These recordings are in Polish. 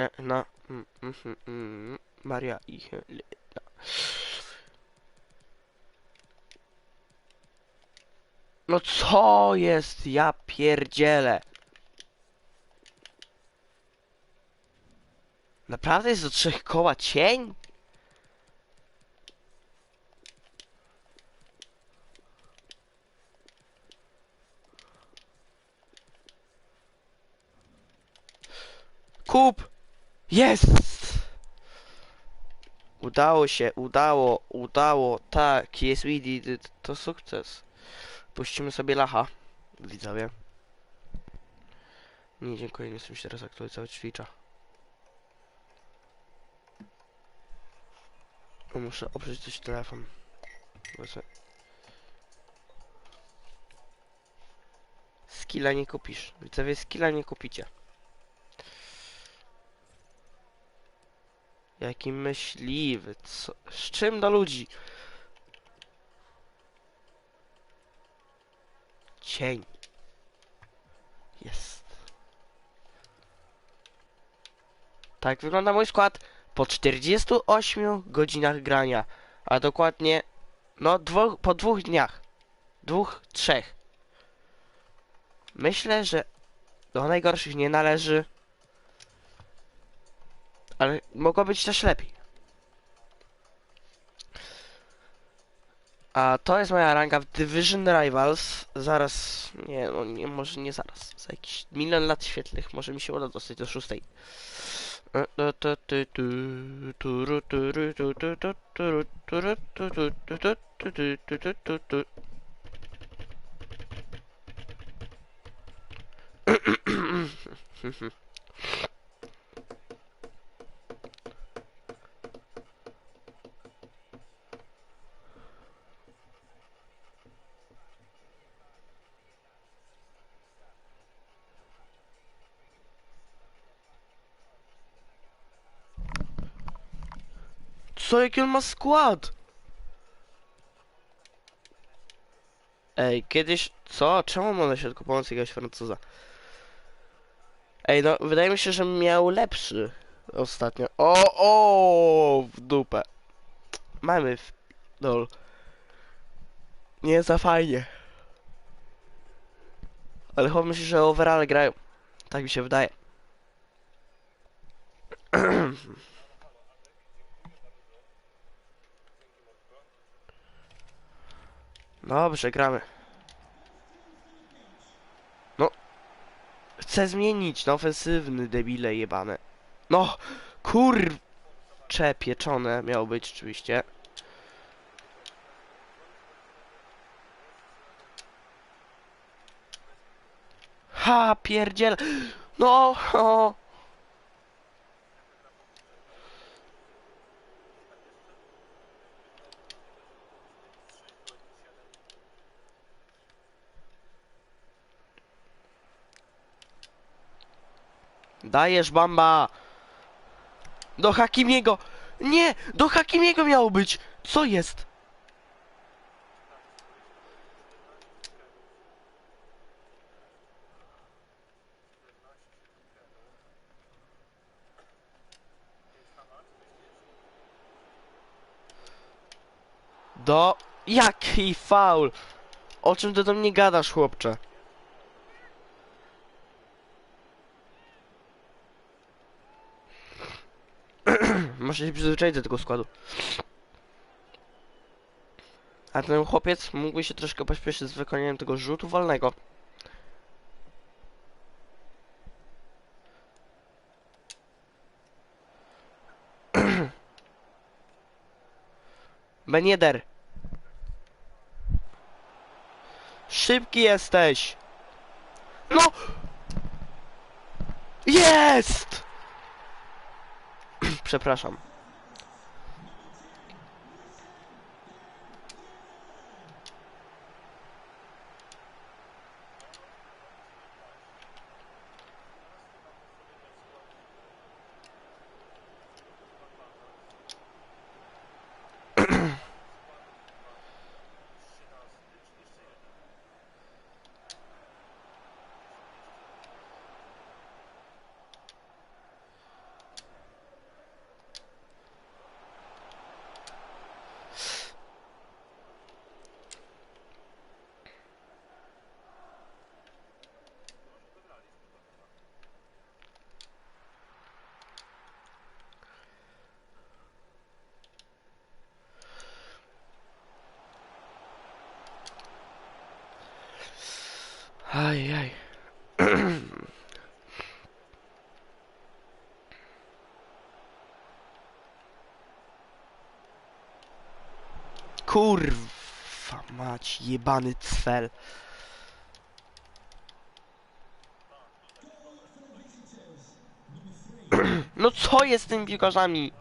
E, na mm, mhm, mm, Maria i Helena. No co jest? Ja pierdzielę. Naprawdę jest do trzech koła cień? Kup! Jest! Udało się, udało, udało, tak, jest we did it. To sukces. Puścimy sobie lacha, widzowie. Nie, dziękuję, nie chcę się teraz aktualizować. O, Muszę oprzeć coś telefon. Se- Skilla nie kupisz. Widzowie, skilla nie kupicie. Jaki myśliwy, co? Z czym do ludzi? Cień. Jest. Tak wygląda mój skład po 48 godzinach grania. A dokładnie, no po dwóch dniach. Dwóch, trzech. Myślę, że do najgorszych nie należy. Ale mogło być też lepiej. A to jest moja ranga w Division Rivals. Zaraz, nie, no nie, może nie zaraz. Za jakiś milion lat świetlnych może mi się uda dostać do szóstej. Co, jaki on ma skład? Ej, kiedyś... Co? Czemu ma na środku pomocy jakiegoś Francuza? Ej, no, wydaje mi się, że miał lepszy ostatnio. O, o, w dupę. Mamy w... Dol. Nie za fajnie. Ale chyba myślę, że overall grają. Tak mi się wydaje. Dobrze, gramy. No. Chcę zmienić na ofensywny, debile jebane. No, kurcze pieczone miało być oczywiście. Ha, pierdziel. No, o. Dajesz, bamba! Do Hakimiego! Nie! Do Hakimiego miało być! Co jest? Do... Jaki faul! O czym ty do mnie gadasz, chłopcze? Muszę się przyzwyczaić do tego składu. A ten chłopiec mógłby się troszkę pośpieszyć z wykonaniem tego rzutu wolnego. Benieder. Szybki jesteś. No! Jest! Przepraszam. Ajaj. Kurwa mać, jebany cfel. No co jest z tymi piłkarzami?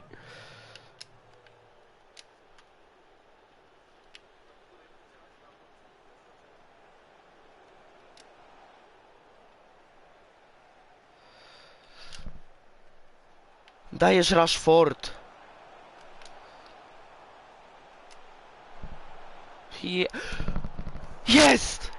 Dajesz Rashford. Je... Jest!